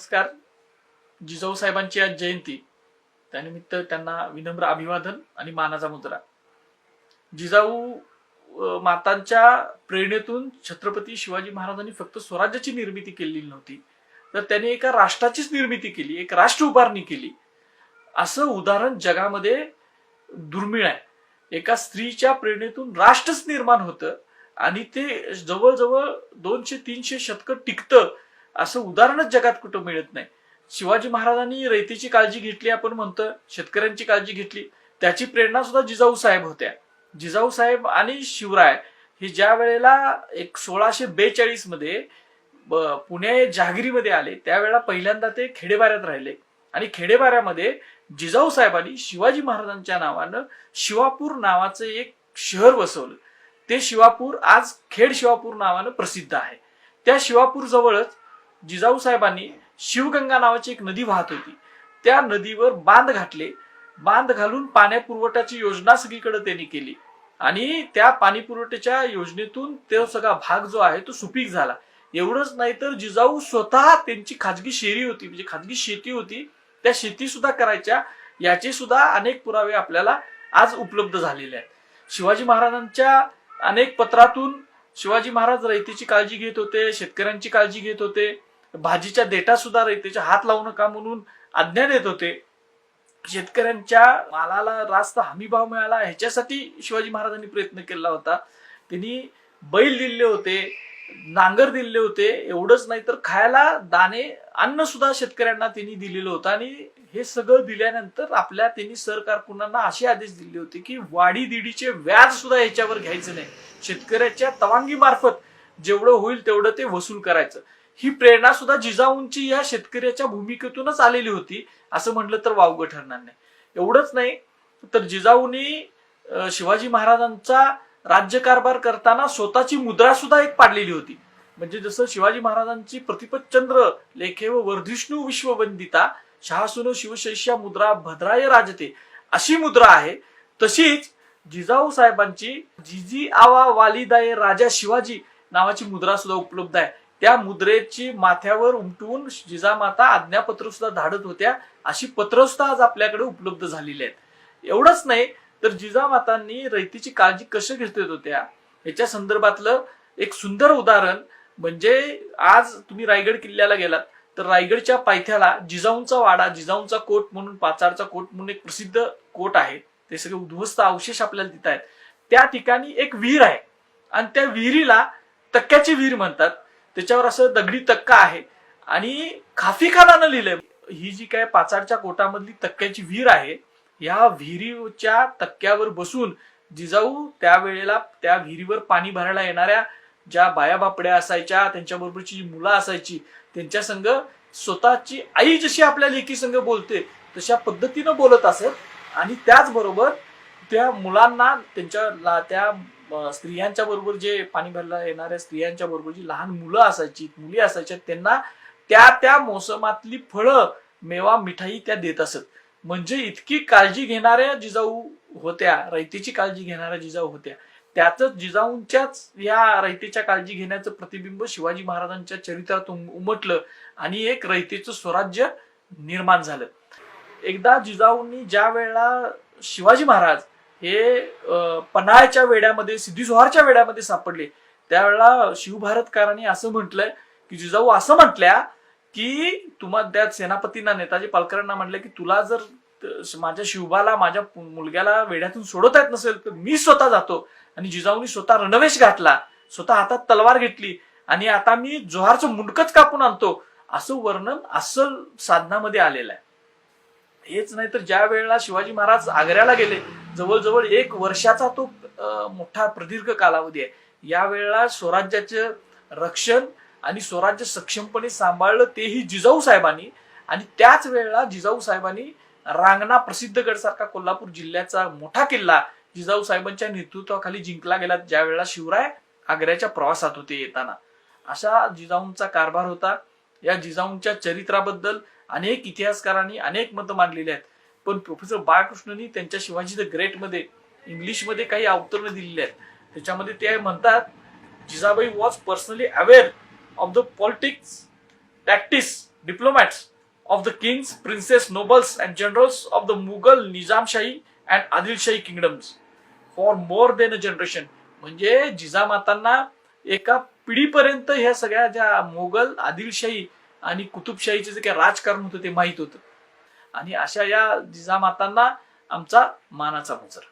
नमस्कार. जिजाऊ साहेबांची आज जयंती. त्यानिमित्त त्यांना विनम्र अभिवादन आणि मानाचा मुद्रा. जिजाऊ मातांच्या प्रेरणेतून छत्रपती शिवाजी महाराजांनी फक्त स्वराज्याची निर्मिती केलेली नव्हती. तर त्यांनी एका राष्ट्राचीच निर्मिती केली एक राष्ट्र उभारणी केली. असं उदाहरण जगामध्ये दुर्मिळ आहे. एका स्त्रीच्या प्रेरणेतून राष्ट्रच निर्माण होतं आणि ते जवळजवळ दोनशे तीनशे शतक टिकतं असं उदाहरणच जगात कुठं मिळत नाही. शिवाजी महाराजांनी रयतीची काळजी घेतली आपण म्हणतो शेतकऱ्यांची काळजी घेतली. त्याची प्रेरणा सुद्धा जिजाऊ साहेब होत्या. जिजाऊ साहेब आणि शिवराय हे ज्या वेळेला एक सोळाशे बेचाळीसमध्ये पुणे जहागिरीमध्ये आले त्यावेळेला पहिल्यांदा ते खेडेबाऱ्यात राहिले. आणि खेडेबाऱ्यामध्ये जिजाऊ साहेबांनी शिवाजी महाराजांच्या नावानं शिवापूर नावाचं एक शहर बसवलं ते शिवापूर आज खेड शिवापूर नावानं प्रसिद्ध आहे. त्या शिवापूर जवळच जिजाऊ साहेबांनी शिवगंगा नावाची एक नदी वाहत होती. त्या नदीवर बांध घातले. बांध घालून पाण्यापुरवठ्याची योजना सगळीकडे त्यांनी केली. आणि त्या पाणी पुरवठ्याच्या योजनेतून तो सगळा भाग जो आहे तो सुपीक झाला. एवढंच नाही तर जिजाऊ स्वतः त्यांची खाजगी शेरी होती म्हणजे खाजगी शेती होती. त्या शेती सुद्धा करायच्या. याचे सुद्धा अनेक पुरावे आपल्याला आज उपलब्ध झालेले आहेत. शिवाजी महाराजांच्या अनेक पत्रातून शिवाजी महाराज रयतेची काळजी घेत होते शेतकऱ्यांची काळजी घेत होते. भाजीच्या देठा सुद्धा रयतेच्या हात लावू नका म्हणून आज्ञा देत होते. शेतकऱ्यांच्या मालाला रास्त हमी भाव मिळाला ह्याच्यासाठी शिवाजी महाराजांनी प्रयत्न केला होता. त्यांनी बैल दिले होते नांगर दिले होते एवढंच नाही तर खायला दाणे अन्न सुद्धा शेतकऱ्यांना त्यांनी दिलेलं होतं. आणि हे सगळं दिल्यानंतर आपल्या त्यांनी सरकारकुनांना असे आदेश दिले होते की वाढी दिडीचे व्याज सुद्धा याच्यावर घ्यायचं नाही. शेतकऱ्याच्या तवांगी मार्फत जेवढं होईल तेवढं ते वसूल करायचं. ही प्रेरणा सुद्धा जिजाऊंची या शेतकऱ्याच्या भूमिकेतूनच आलेली होती असं म्हटलं तर वावगं ठरणार नाही. एवढंच नाही तर जिजाऊंनी शिवाजी महाराजांचा राज्यकारभार करताना स्वतःची मुद्रा सुद्धा एक पाडलेली होती. म्हणजे जसं शिवाजी महाराजांची प्रतिपतचंद्र लेखे व वर्धिष्णू विश्ववंदिता शहासुनो शिवशैष्या मुद्रा भद्राय राजते अशी मुद्रा आहे. तशीच जिजाऊ साहेबांची जिजी आवा वालिदाय राजा शिवाजी नावाची मुद्रा सुद्धा उपलब्ध आहे. त्या मुद्रेची माथ्यावर उमटवून जिजामाता आज्ञापत्र सुद्धा धाडत होत्या. अशी पत्र सुद्धा आज आपल्याकडे उपलब्ध झालेली आहेत. एवढंच नाही तर जिजामातांनी रयतीची काळजी कशी घेत होत्या याच्या संदर्भातलं एक सुंदर उदाहरण म्हणजे आज तुम्ही रायगड किल्ल्याला गेलात तर रायगडच्या पायथ्याला जिजाऊंचा वाडा जिजाऊंचा कोट म्हणून पाचारचा कोट म्हणून एक प्रसिद्ध कोट आहे. ते सगळे उद्ध्वस्त अवशेष आपल्याला तिथं आहेत. त्या ठिकाणी एक विहीर आहे. आणि त्या विहिरीला तक्क्याची विहीर म्हणतात. त्याच्यावर असं दगडी तक्का आहे. आणि खाफीखानानं लिहिलंय. ही जी काय पाचाडच्या कोटामधली तक्क्याची विहीर आहे या विहिरीच्या तक्क्यावर बसून जिजाऊ त्यावेळेला त्या विहिरीवर पाणी भरायला येणाऱ्या ज्या बाया बापड्या असायच्या त्यांच्याबरोबरची जी मुलं असायची त्यांच्या संग स्वतःची आई जशी आपल्या लेखी संग बोलते तशा पद्धतीनं बोलत असत. आणि त्याचबरोबर त्या मुलांना त्यांच्या त्या स्त्रियांच्या बरोबर जे पाणी भरायला येणाऱ्या स्त्रियांच्या बरोबर जी लहान मुलं असायची मुली असायच्या त्यांना त्या त्या मोसमातली फळं मेवा मिठाई त्या देत असत. म्हणजे इतकी काळजी घेणाऱ्या जिजाऊ होत्या रयतेची काळजी घेणाऱ्या जिजाऊ होत्या. त्याच जिजाऊंच्याच या रयतेच्या काळजी घेण्याचं प्रतिबिंब शिवाजी महाराजांच्या चरित्रात उमटलं आणि एक रयतेचं स्वराज्य निर्माण झालं. एकदा जिजाऊंनी ज्या वेळेला शिवाजी महाराज हे पन्हाळ्याच्या वेड्यामध्ये सिद्धीजोहारच्या वेड्यामध्ये सापडले. त्यावेळेला शिवभारतकारांनी असं म्हटलंय की जिजाऊ असं म्हटल्या की तुम्हा त्या सेनापतींना नेताजी पालकरांना म्हटलं की तुला जर माझ्या शिवबाला माझ्या मुलग्याला वेड्यातून सोडवता येत नसेल तर मी स्वतः जातो. आणि जिजाऊनी स्वतः रणवेश घातला. स्वतः हातात तलवार घेतली. आणि आता मी जोहारचं मुंडकच कापून आणतो. असं वर्णन अस्सल साधनामध्ये आलेलं आहे. हेच नाही तर ज्या वेळेला शिवाजी महाराज आग्र्याला गेले जवळजवळ एक वर्षाचा तो मोठा प्रदीर्घ कालावधी आहे. या वेळेला स्वराज्याचं रक्षण आणि स्वराज्य सक्षमपणे सांभाळलं तेही जिजाऊ साहेबांनी आणि त्याच वेळेला जिजाऊ साहेबांनी रांगणा प्रसिद्ध गडसारखा कोल्हापूर जिल्ह्याचा मोठा किल्ला जिजाऊ साहेबांच्या नेतृत्वाखाली जिंकला गेला ज्या वेळेला शिवराय आग्र्याच्या प्रवासात होते येताना. अशा जिजाऊंचा कारभार होता. या जिजाऊंच्या चरित्राबद्दल अनेक इतिहासकारांनी अनेक मतं मांडलेली आहेत. पण प्रोफेसर बाळकृष्णनी त्यांच्या शिवाजी द ग्रेटमध्ये इंग्लिशमध्ये काही अवतरणं दिलेली आहेत. त्याच्यामध्ये ते म्हणतात Jijabai was personally aware of the politics tactics diplomats of the kings princes nobles and generals of the Mughal Nizamshahi and Adilshahi kingdoms for more than a generation म्हणजे जिजामातांना एका पिढीपर्यंत ह्या सगळ्या ज्या मोगल आदिलशाही आणि कुतुबशाहीचे जे काही राजकारण होतं ते माहीत होतं. आणि अशा या जिजामातांना आमचा मानाचा मुजरा.